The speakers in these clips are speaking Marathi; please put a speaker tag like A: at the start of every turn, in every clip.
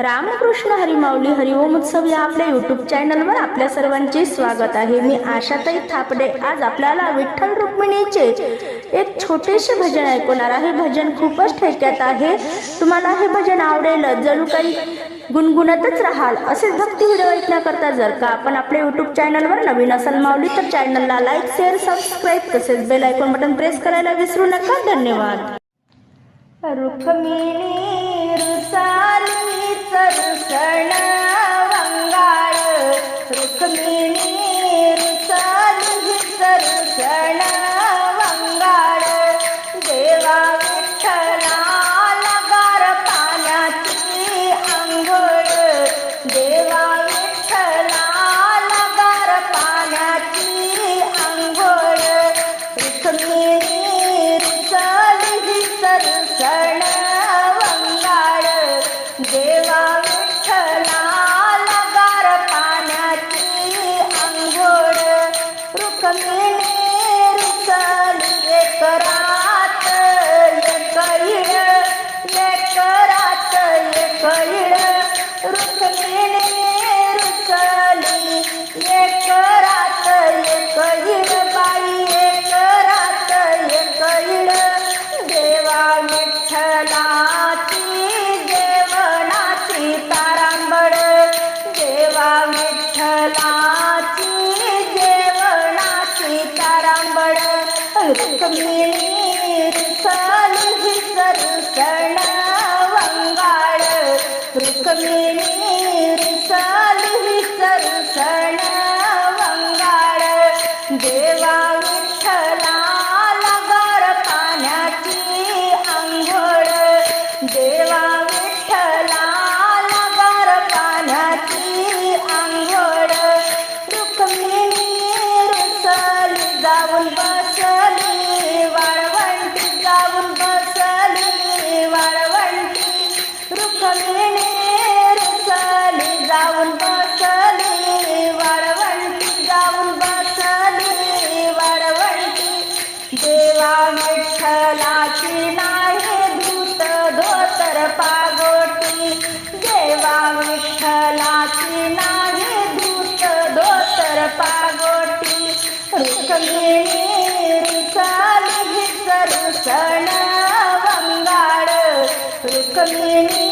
A: रामकृष्ण हरिमाऊली हरिओम उत्सव या आपल्या युट्यूब चॅनलवर आपल्या सर्वांचे स्वागत आहे. मी आशाताई थापडे. आज आपल्याला विठ्ठल रुक्मिणीचे एक छोटेसे भजन ऐकवणार आहे. भजन खूपच ठेक्यात आहे. तुम्हाला हे भजन आवडेल जणू काही गुणगुणतच राहाल असे भक्ती व्हिडिओ ऐकण्याकरता जर का आपण आपल्या युट्यूब चॅनलवर नवीन असाल माऊली तर चॅनलला लाईक शेअर सबस्क्राईब तसेच बेल आयकॉन बटन प्रेस करायला विसरू नका. धन्यवाद. रुक्मिणी रुसाली சருசள रुक्मिणी रुक्मिणी रुसली सरसण वंगाळ. रुक्मिणी रुसली सरसण वंगाळ. देवा जाऊन बसली वाळवंटी जाऊन बसली वाळवंटी देवा विठ्ठलाची नाही धूत धोतर पागोटी. देवा विठ्ठलाची नाही धूत धोतर पागोटी. रुक्मिणी रुसली सरसण वंगाळ रुक्मिणी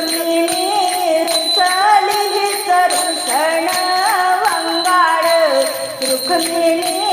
A: रुक्मिणी रुसली सरसण वंगाळ रुक्मिणी